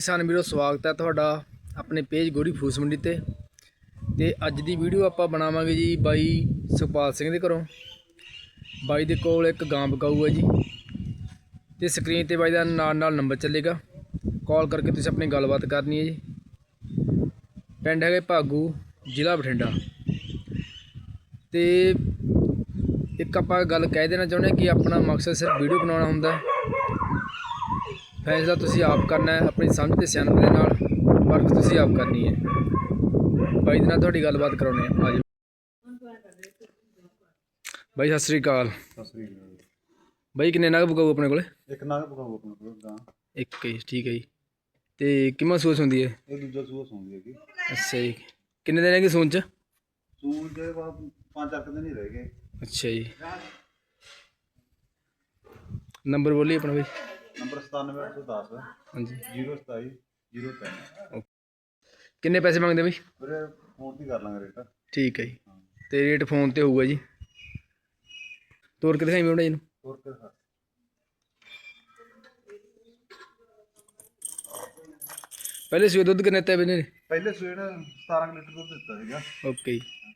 ਕਿਸਾਨ ਵੀਰੋ, ਸਵਾਗਤ ਹੈ ਤੁਹਾਡਾ ਆਪਣੇ ਪੇਜ ਗੋਰੀ ਫੂਸ ਮੰਡੀ ਤੇ। ਤੇ ਅੱਜ ਦੀ ਵੀਡੀਓ ਆਪਾਂ ਬਣਾਵਾਂਗੇ ਜੀ ਬਾਈ ਸੁਖਪਾਲ ਸਿੰਘ ਦੇ ਘਰੋਂ। ਬਾਈ ਦੇ ਕੋਲ ਇੱਕ ਗਾਂ ਬਕਾਊ ਹੈ ਜੀ। ਤੇ ਸਕਰੀਨ ਤੇ ਬਾਈ ਦਾ ਨਾਲ ਨਾਲ ਨੰਬਰ ਚੱਲੇਗਾ। ਕਾਲ ਕਰਕੇ ਤੁਸੀਂ ਆਪਣੀ ਗੱਲਬਾਤ ਕਰਨੀ ਹੈ ਜੀ। ਪਿੰਡ ਹੈਗੇ ਭਾਗੂ, ਜ਼ਿਲ੍ਹਾ ਬਠਿੰਡਾ। ਤੇ ਇੱਕ ਆਪਾਂ ਗੱਲ ਕਹਿ ਦੇਣਾ ਚਾਹੁੰਦੇ ਹਾਂ ਕਿ ਆਪਣਾ ਮਕਸਦ ਸਿਰਫ ਵੀਡੀਓ ਬਣਾਉਣਾ ਹੁੰਦਾ ਫੈਸਲਾ ਤੁਸੀਂ ਆਪ ਕਰਨਾ ਹੈ ਆਪਣੀ ਸਮਝ ਤੇ ਸਿਆਣਪ ਦੇ ਨਾਲ ਪਰਖ ਤੁਸੀਂ ਆਪ ਕਰਨੀ ਹੈ। ਬਾਈ ਦੇ ਨਾਲ ਤੁਹਾਡੀ ਗੱਲਬਾਤ ਕਰਾਉਣੀ ਹੈ ਆਜੋ ਬਾਈ ਸਤਿ ਸ੍ਰੀ ਅਕਾਲ। ਸਤਿ ਸ੍ਰੀ ਅਕਾਲ ਬਾਈ ਕਿੰਨੇ ਨਗ ਬਕਾਊ ਆਪਣੇ ਕੋਲੇ? ਇੱਕ ਨਾਗ ਪਕਾਓ ਆਪਣੇ ਕੋਲ ਗਾਂ। ਇੱਕ ਹੀ ਠੀਕ ਹੈ ਜੀ। ਤੇ ਕਿੰਨਾ ਸੂਸ ਹੁੰਦੀ ਹੈ? ਇਹ ਦੂਜਾ ਸੂਆ ਸੌਂਦੀ ਹੈਗੀ। ਅੱਛਾ ਜੀ। ਕਿੰਨੇ ਦਿਨ ਹੈਗੇ ਸੂਨ ਚ? ਸੂਣ ਦੇ ਬਾਅਦ ਪੰਜ ਅੱਠ ਦਿਨ ਹੀ ਰਹਿ ਗਏ। ਅੱਛਾ ਜੀ। ਨੰਬਰ ਬੋਲੀ ਆਪਣਾ ਬਾਈ। ਨੰਬਰ 97810 ਹਾਂਜੀ। 027 03 ਕਿੰਨੇ ਪੈਸੇ ਮੰਗਦੇ ਬਾਈ? ਵੀਰੇ ਫੋਨ ਤੇ ਕਰ ਲਾਂਗੇ ਰੇਟ। ਠੀਕ ਹੈ ਜੀ। ਤੇ ਰੇਟ ਫੋਨ ਤੇ ਹੋਊਗਾ ਜੀ। ਤੋਰ ਕੇ ਦਿਖਾਈ ਮੇਰਾ ਜੀ ਨੂੰ। ਹੋਰ ਕਰ ਸਰ ਪਹਿਲੇ ਸਵੇਰ ਦੁੱਧ ਕਿੰਨੇ ਤੇ ਬਨੇ ਪਹਿਲੇ ਸਵੇਰ 17 ਕੁ ਲੀਟਰ ਦੁੱਧ ਦਿੱਤਾ ਸੀਗਾ। ਓਕੇ ਜੀ।